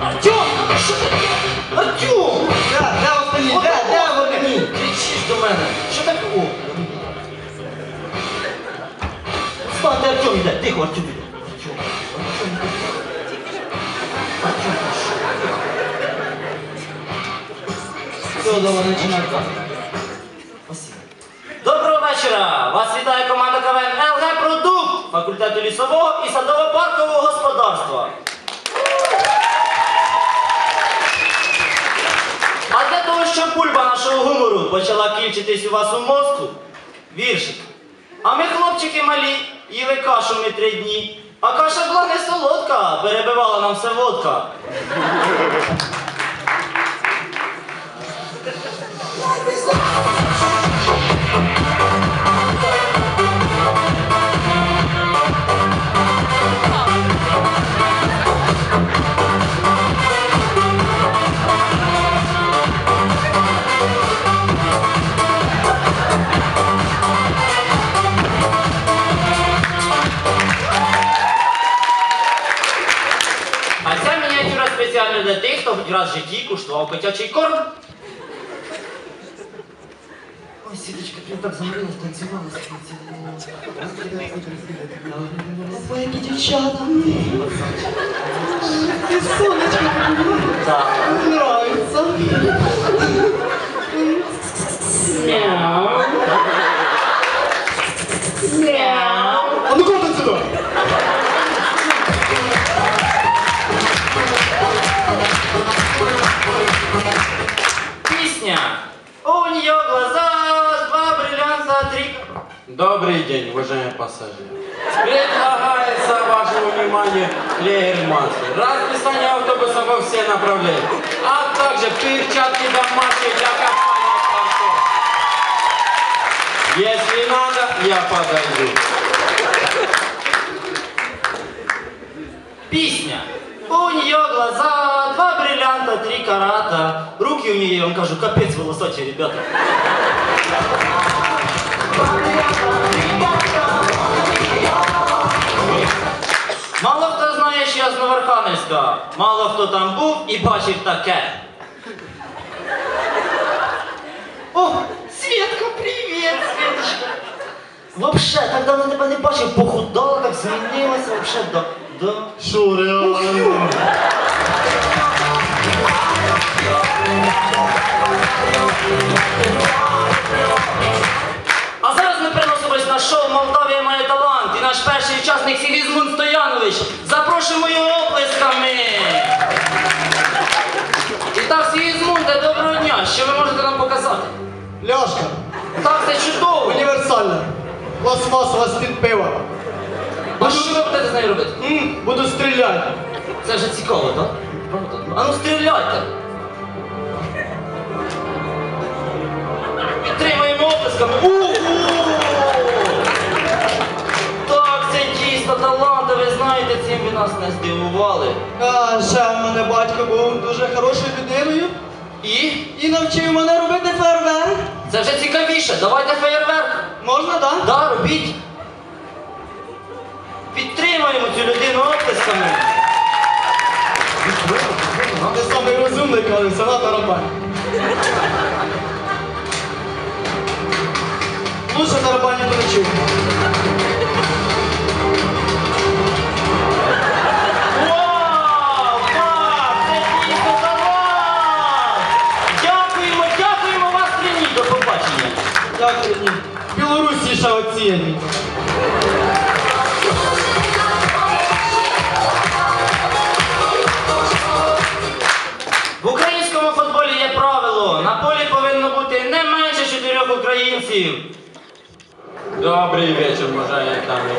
Артем! Що таке? Артем! Де, де остальні? Де, де вони? Кричиш до мене. Що таке? О! Станьте, Артем йде. Тихо, Артем Давай, починай. Доброго вечора! Вас вітає команда КВН ЛГ Продукт факультету лісового і садово-паркового господарства. А для того, щоб бульба нашого гумору почала кільчитись у вас у мозку, віршик. А ми, хлопчики малі, їли кашу ми три дні. А каша була не солодка, перебивала нам все водка. Спеціально для тих, хто хоч раз в житті куштував котячий корм. Ой, Світочка, ти так заморилась, танцювала, Ой, які дівчата. Ти сонечко, Так. нравиться. Мяу. Мяу. А ну кого сюди? Песня. У нее глаза, два три... Добрый день, уважаемые пассажиры. Предлагается вашему вниманию клеер-мастер. Расписание автобуса во все направления, а также перчатки домашние для контор. Если надо, я подойду. Песня. У нее глаза, два бриллианта, три карата. Руки у нее, я вам кажу, капец волосатые, ребята. Мало хто знає, що я з Новоархангельська. Мало хто там був і бачив таке. О, Светка, привет, Светочка. Вообще, так давно тебе не бачив, похудала, так змінилася, вообще, да, да. Що, шоу Молдавія має талант. І наш перший учасник Сігізмунд Стоянович. Запрошуємо його оплесками. І так, Сігізмунде, доброго дня. Що ви можете нам показати? Ляшка, Так, це чудово. універсальна. Пластмасова з-під пива. А що ви будете з нею робити? М, Буду стріляти. Це вже цікаво, так? А ну стріляйте. Знаєте, ви нас не здивували. А ще в мене батько був дуже хорошою людиною І і навчив мене робити фейерверк. це вже цікавіше. Давайте феєрверк. Можна, так? Да, робіть. Підтримуємо цю людину оплесками. Ти самий розумний, коли все на тарабані. Лучше тарабані не чув. Дякую, ні. В Білорусі ще оціяні. В українському футболі є правило. На полі повинно бути не менше чотирьох українців. Добрый вечер, уважаемые дамы.